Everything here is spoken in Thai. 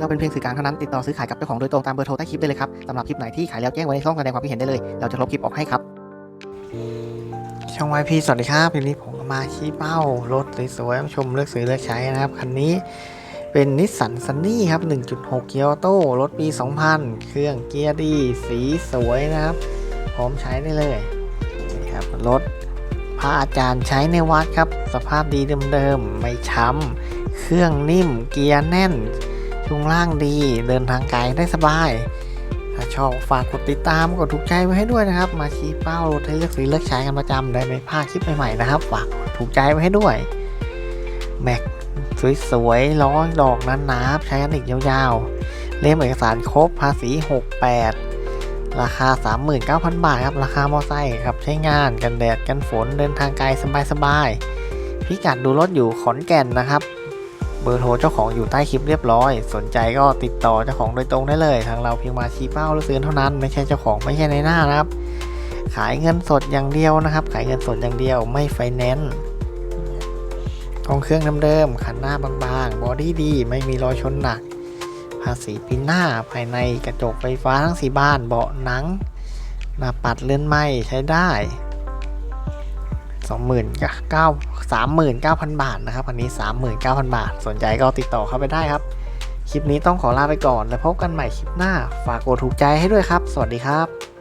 เราเป็นเพียงสื่อกลางเท่านั้นติดต่อซื้อขายกับเจ้าของโดยตรงตามเบอร์โทรใต้คลิปได้เลยครับสำหรับคลิปไหนที่ขายแล้วแจ้งไว้ในช่องแสดงความคิดเห็นได้เลย เราจะลบคลิปออกให้ครับ ช่องวพีสวัสดีครับทีนี้ผมมาชี้เป้ารถสวยๆชมเลือกซื้อเลือกใช้นะครับคันนี้เป็นนิสสันซันนี่ครับ 1.6 เกียร์ออโต้รถปี 2000 เครื่องเกียร์ดี สีสวยนะครับ พร้อมใช้ได้เลยนี่ครับรถพระอาจารย์ใช้ในวัดครับ สภาพดีเดิมๆ ไม่ช้ำ เครื่องนิ่ม เกียร์แน่น ช่วงล่างดีเดินทางไกลได้สบาย ถ้าชอบฝากกดติดตามกดถูกใจไว้ให้ด้วยนะครับ มาชี้เป้ารถให้เลือกซื้อเลือกใช้กันประจำได้ไม่พลาดคลิปใหม่ๆนะครับฝากถูกใจไว้ให้ด้วยแม็กสวยๆล้อดอกนั้นนาๆใช้กันอีกยาวๆ เล่มเอกสารครบภาษี 68 ราคา 39,000 บาทครับ ราคามอไซค์ครับใช้งานกันแดดกันฝนเดินทางไกลสบายๆพิกัดดูรถอยู่ขอนแก่นนะครับ เบอร์โทรเจ้าของอยู่ใต้คลิปเรียบร้อย สนใจก็ติดต่อเจ้าของโดยตรงได้เลย ทางเราเพียงมาชี้เป้าหรือซื้อเท่านั้นไม่ใช่เจ้าของไม่ใช่ในหน้านะครับ ขายเงินสดอย่างเดียวนะครับ ขายเงินสดอย่างเดียวไม่ไฟแนนซ์ของเครื่องเดิมๆคันหน้าบางๆบอดี้ดีไม่มีรอยชนหนัก ภาษีปีหน้าภายในกระจกไฟฟ้าทั้งสีบ้านเบาะหนังหน้าปัดเลื่อนไม้ใช้ได้ สองหมื่นเก้าสามหมื่นเก้าพันบาทนะครับอันนี้สามหมื่นเก้าพันบาท สนใจก็ติดต่อเข้าไปได้ครับ คลิปนี้ต้องขอลาไปก่อน แล้วพบกันใหม่คลิปหน้า ฝากกดถูกใจให้ด้วยครับ สวัสดีครับ